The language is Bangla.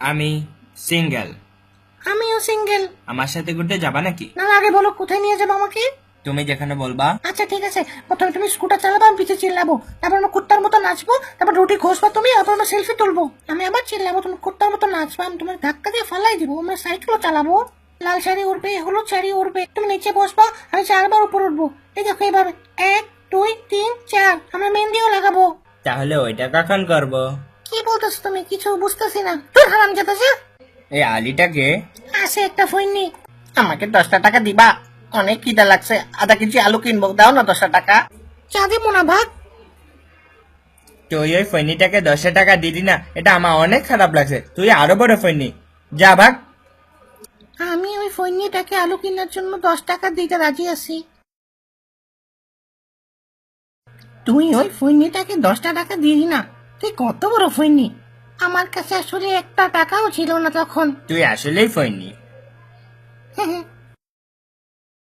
আমি সিঙ্গেল। আমিও সিঙ্গেল। আমার সাথে ঘুরতে যাবা নাকি? না আগে বলো কোথায় নিয়ে যাব আমাকে? তুমি যেখানে বলবা। আচ্ছা ঠিক আছে। প্রথমে তুমি স্কুটার চালাবো আমি পিছিয়ে চিল্লাবো। তারপর আমরা কুত্তার মতো নাচবো তারপর রুটি ঘষবা তুমি তারপর আমরা সেলফি তুলবো। আমি আবার চিল্লাবো তুমি কুত্তার মতো নাচবা আমি তোমার ধাক্কা দিয়ে ফালাই দিবো আমরা সাইকেলও চালাবো। লাল শাড়ি উঠবে হলুদ শাড়ি উঠবে তুমি নিচে বসবা আমি চারবার উপর উঠবো। এই দেখো এভাবে এক দুই তিন চার আমরা মেহেন্দিও লাগাবো। তাহলে ওইটা কখন করব। কি বলতেছো তুমি? কিছু বুঝতেছি না। তোর হারাম যেতেছে এই আলিটাকে? আসে একটা ফোন আমাকে দশটা টাকা দিবা। অনেক খিদা লাগছে। আধা কেজি আলু কিনবো। দাও না দশটা টাকা। চা দিব না ভাগ। তুই ওই ফৈনিটাকে দশটা টাকা দিলি না এটা আমার অনেক খারাপ লাগছে। তুই আরও বড় ফৈনি যা ভাগ। আমি ওই ফৈনিটাকে আলু কেনার জন্য দশ টাকা দিতে রাজি আছি। তুই ওই ফৈনিটাকে দশটা টাকা দিলি না। তুই কত বড় ফইনি আমার কাছে আসলে একটা টাকাও ছিল না তখন। তুই আসলেই ফৈনি